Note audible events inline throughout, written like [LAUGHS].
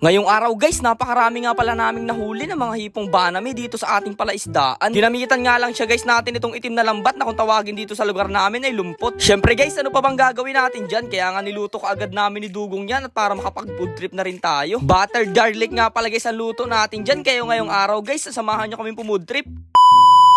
Ngayong araw guys, napakarami nga pala naming nahuli ng mga hipong banami dito sa ating palaisdaan. Dinamitan nga lang siya guys natin itong itim na lambat na kung tawagin dito sa lugar namin ay lumpot. Syempre guys, ano pa bang gagawin natin dyan? Kaya nga niluto ka agad namin ni Dugong yan at para makapag food trip na rin tayo. Buttered garlic nga pala guys ang luto natin dyan. Kaya ngayong araw guys, sasamahan nyo kami pumood trip.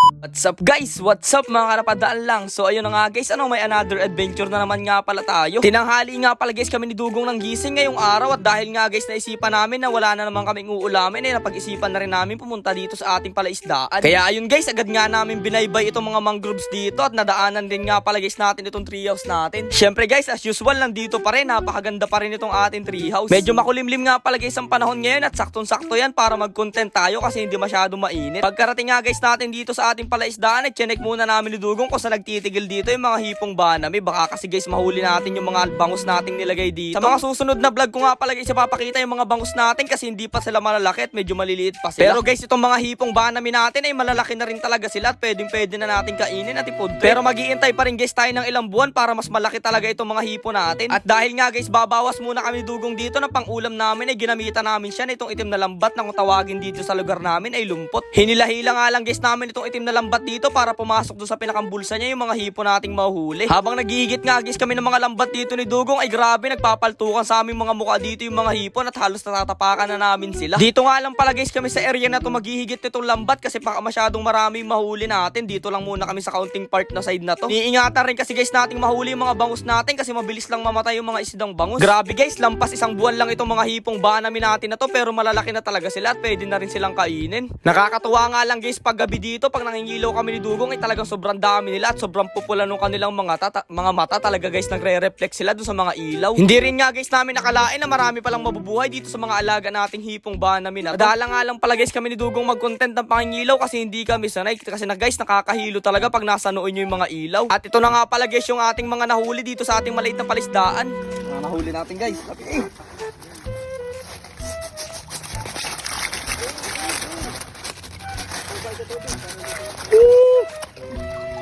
What's up guys? What's up mga karapadaan lang? So ayun na nga guys, ano may another adventure na naman nga pala tayo. Tinanghali nga pala guys kami ni Dugong ng gising ngayong araw at dahil nga guys naisipan namin na wala na naman kaming uulamin eh napag-isipan na rin namin pumunta dito sa ating palaisdaan. Kaya ayun guys, agad nga namin binaybay itong mga mangroves dito at nadaanan din nga pala guys natin itong treehouse natin. Syempre guys, as usual nandito pa rin, napakaganda pa rin itong ating treehouse. Medyo makulimlim nga pala guys ang panahon ngayon at saktong-sakto yan para mag-content tayo kasi hindi masyado mainit. Pagkarating nga guys natin dito sa ating palaisdaan, eh, chinek muna namin ni Dugong kung saan nagtitigil dito yung mga hipong banami. Baka kasi guys mahuli natin yung mga bangus nating nilagay dito. Sa mga susunod na vlog ko nga pala guys, ipapakita yung mga bangus natin kasi hindi pa sila malalaki at medyo maliliit pa sila. Pero guys, itong mga hipong banami natin ay malalaki na rin talaga sila at pwedeng pwede na natin kainin at ipod. Pero mag-iintay pa rin guys tayo ng ilang buwan para mas malaki talaga itong mga hipo natin. At dahil nga guys, babawas muna kami ni Dugong dito ng pang-ulam namin ay ginamitan namin siya nitong itim na lambat na kung tawagin dito sa lugar namin ay lumpot. Hinila-hila nga lang guys namin itong itim na lambat dito para pumasok doon sa pinakambulsa niya yung mga hipo nating mahuhuli. Habang naghihigit nga guys kami ng mga lambat dito ni Dugong ay grabe nagpapaltukan sa aming mga mukha dito yung mga hipon at halos natatapakan na namin sila. Dito nga lang pala guys kami sa area na to maghihigit nitong lambat kasi baka masyadong marami mahuli natin. Dito lang muna kami sa counting part na side na to. Niingatan rin kasi guys nating mahuli yung mga bangus natin kasi mabilis lang mamatay yung mga isdang bangus. Grabe guys, lampas isang buwan lang itong mga hipong banami natin na to pero malalaki na talaga sila at pwede na rin silang kainin. Nakakatuwa nga lang guys pag gabi dito pag nangingilaw kami ni Dugong ay talagang sobrang dami nila at sobrang pupula nung kanilang mga tata- mga mata talaga guys nagre-reflect sila doon sa mga ilaw. Hindi rin nga guys namin nakalain na marami palang mabubuhay dito sa mga alaga nating hipong banami na. to. Madala nga lang pala guys kami ni Dugong mag-content ng pangingilaw kasi hindi kami sanay kasi na guys nakakahilo talaga pag nasa noon yung mga ilaw. At ito na nga pala guys yung ating mga nahuli dito sa ating maliit na palisdaan. Mga nahuli natin guys. Okay.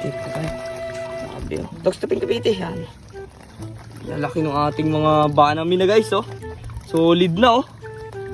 Dito tayo. Grabe oh. Dogs taping tapiti yan. Lalaki ng ating mga banami na guys oh. Solid na oh.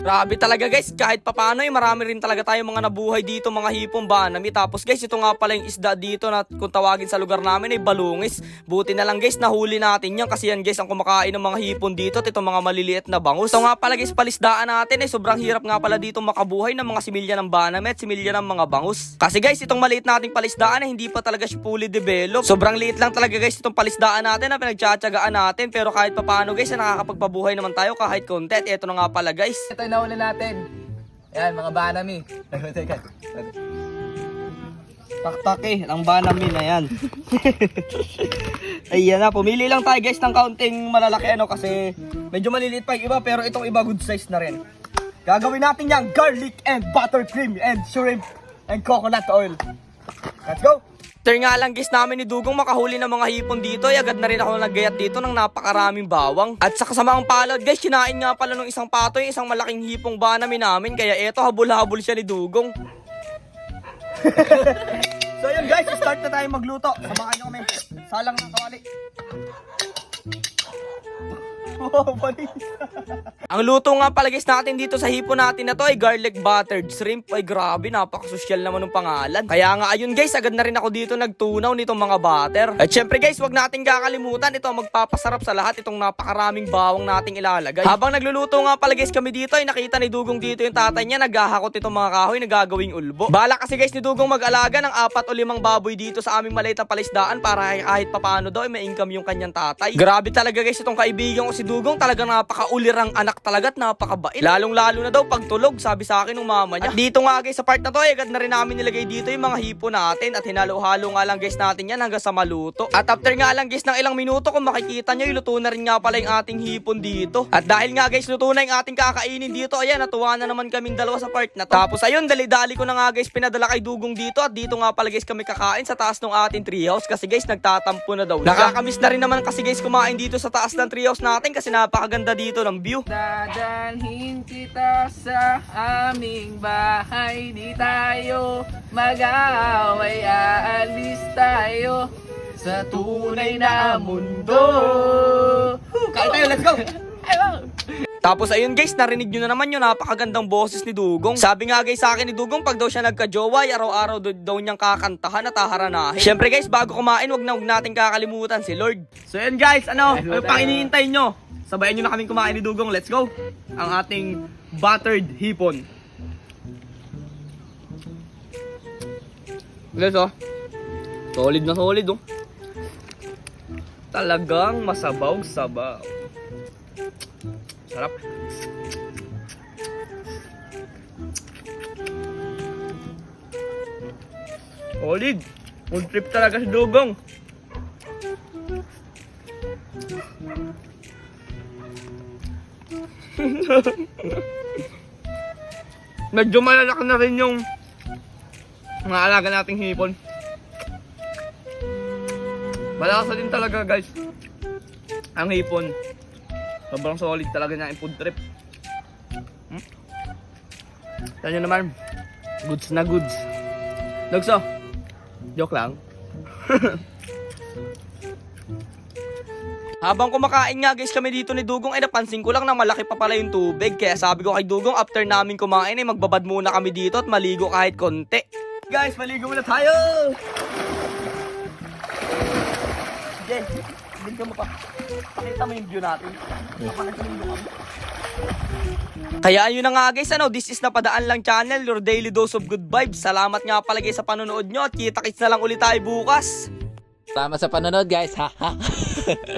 Grabe talaga guys, kahit papano eh, marami rin talaga tayong mga nabuhay dito, mga hipong banami. Tapos guys, ito nga pala yung isda dito na kung tawagin sa lugar namin ay balungis. Buti na lang guys, nahuli natin yan kasi yan guys ang kumakain ng mga hipon dito at itong mga maliliit na bangus. Ito nga pala guys, palisdaan natin eh, sobrang hirap nga pala dito makabuhay ng mga similya ng banami at similya ng mga bangus. Kasi guys, itong maliit nating palisdaan ay hindi pa talaga siya fully developed. Sobrang liit lang talaga guys itong palisdaan natin na pinagtsatsagaan natin. Pero kahit papano guys, na nakakapagpabuhay naman tayo kahit konti. Ito na nga pala guys. Ito nahuli natin. Ayan, mga banami. Teka. Taktake, ang banami na yan. [LAUGHS] Ayan na, pumili lang tayo guys ng kaunting malalaki ano kasi medyo maliliit pa yung iba pero itong iba good size na rin. Gagawin natin yung garlic and buttercream and shrimp and coconut oil. Let's go! After nga lang guys namin ni Dugong makahuli ng mga hipon dito, ay agad na rin ako naggayat dito ng napakaraming bawang. At sa kasamang palad guys, kinain nga pala ng isang patoy, isang malaking hipong banami namin, kaya eto habol-habol siya ni Dugong. [LAUGHS] So yun guys, start na tayo magluto. Samahan nyo kami. Salang ng kawali. Oh, panis. [LAUGHS] Ang luto nga pala guys natin dito sa hipo natin na to ay garlic buttered shrimp. Ay grabe, napakasosyal naman ng pangalan. Kaya nga ayun guys, agad na rin ako dito nagtunaw nitong mga butter. At syempre guys, wag nating kakalimutan ito ang magpapasarap sa lahat itong napakaraming bawang nating ilalagay. Habang nagluluto nga pala guys kami dito ay nakita ni Dugong dito yung tatay niya naghahakot itong mga kahoy na gagawing ulbo. Bala kasi guys ni Dugong mag-alaga ng apat o limang baboy dito sa aming maliit na palisdaan para kahit papano daw ay may income yung kanyang tatay. Grabe talaga guys itong kaibigan ko si Dugong talagang napakaulirang anak talaga at napakabait. Lalong lalo na daw pag tulog sabi sa akin ng mama niya. At dito nga guys sa part na to ay agad na rin namin nilagay dito yung mga hipo natin at hinalo-halo nga lang guys natin yan hanggang sa maluto. At after nga lang guys ng ilang minuto kung makikita nyo luto na rin nga pala yung ating hipon dito. At dahil nga guys luto na yung ating kakainin dito ayan natuwa na naman kaming dalawa sa part na to. Tapos ayun dali-dali ko na nga guys pinadala kay Dugong dito at dito nga pala guys kami kakain sa taas ng ating treehouse kasi guys nagtatampo na daw. Nakakamiss na rin naman kasi guys kumain dito sa taas ng treehouse natin kasi napakaganda dito ng view. Dadalhin kita sa aming bahay. Di tayo mag-aaway. Aalis tayo sa tunay na mundo. Kain tayo, let's go! Tapos ayun guys, narinig nyo na naman yung napakagandang boses ni Dugong. Sabi nga guys sa akin ni Dugong, pag daw siya nagka-jowa, ay araw-araw daw, daw niyang kakantahan at haharanahin. Siyempre guys, bago kumain, wag na wag natin kakalimutan si Lord. So yun guys, ano, ano pang iniintay nyo? Sabayan nyo na kaming kumain ni Dugong, let's go! Ang ating buttered hipon. Guys oh, solid na solid oh. Talagang masabaw-sabaw. Sarap. Solid. Food trip talaga si Dugong. Medyo malalaki na rin yung mga alaga nating hipon. Malasa din talaga guys. Ang hipon. Sobrang solid talaga niya yung food trip. Hmm? Yan nyo naman. Goods na goods. Dogso. Joke lang. [LAUGHS] Habang kumakain nga guys kami dito ni Dugong ay napansin ko lang na malaki pa pala yung tubig. Kaya sabi ko kay Dugong after namin kumain ay magbabad muna kami dito at maligo kahit konti. Guys, maligo muna tayo! Din ka mo pa. Pakita mo yung view natin. Kaya ayun na nga guys, ano, this is Napadaan Lang Channel, your daily dose of good vibes. Salamat nga pala guys sa panonood nyo at kita-kits na lang ulit tayo bukas. Salamat sa panonood guys. Ha ha. [LAUGHS]